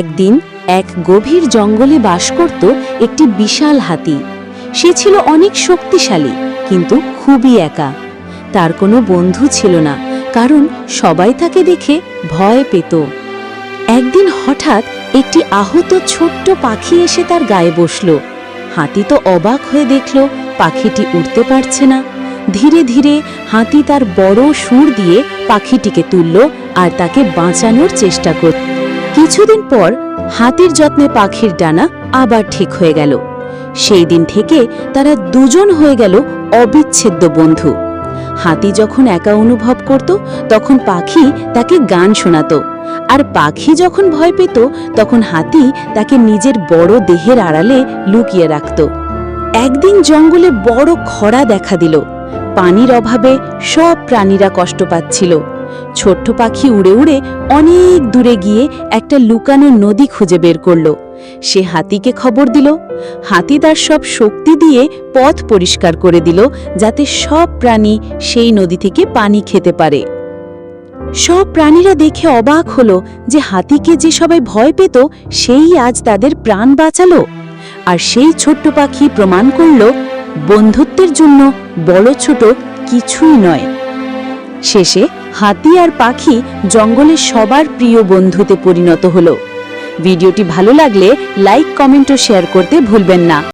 একদিন এক গভীর জঙ্গলে বাস করত একটি বিশাল হাতি। সে ছিল অনেক শক্তিশালী, কিন্তু খুবই একা। তার কোনো বন্ধু ছিল না, কারণ সবাই তাকে দেখে ভয় পেত। একদিন হঠাৎ একটি আহত ছোট্ট পাখি এসে তার গায়ে বসল। হাতি তো অবাক হয়ে দেখল, পাখিটি উঠতে পারছে না। ধীরে ধীরে হাতি তার বড় সুর দিয়ে পাখিটিকে তুলল আর তাকে বাঁচানোর চেষ্টা করল কিছুদিন পর হাতির যত্নে পাখির ডানা আবার ঠিক হয়ে গেল। সেই দিন থেকে তারা দুজন হয়ে গেল অবিচ্ছেদ্য বন্ধু। হাতি যখন একা অনুভব করত, তখন পাখি তাকে গান শোনাতো। আর পাখি যখন ভয় পেত, তখন হাতি তাকে নিজের বড় দেহের আড়ালে লুকিয়ে রাখত। একদিন জঙ্গলে বড় খরা দেখা দিল। পানির অভাবে সব প্রাণীরা কষ্ট পাচ্ছিল। ছোট্ট পাখি উড়ে উড়ে অনেক দূরে গিয়ে একটা লুকানো নদী খুঁজে বের করল। সে হাতিকে খবর দিল। হাতি তার সব শক্তি দিয়ে পথ পরিষ্কার করে দিল যাতে সব প্রাণী সেই নদী থেকে পানি খেতে পারে। সব প্রাণীরা দেখে অবাক হলো যে হাতিকে যে সবাই ভয় পেত, সেই আজ তাদের প্রাণ বাঁচালো। আর সেই ছোট্ট পাখি প্রমাণ করল, বন্ধুত্বের জন্য বড় ছোট কিছুই নয়। শেষে হাতি আর পাখি জঙ্গলের সবার প্রিয় বন্ধুতে পরিণত হলো। ভিডিওটি ভালো লাগলে লাইক, কমেন্ট ও শেয়ার করতে ভুলবেন না।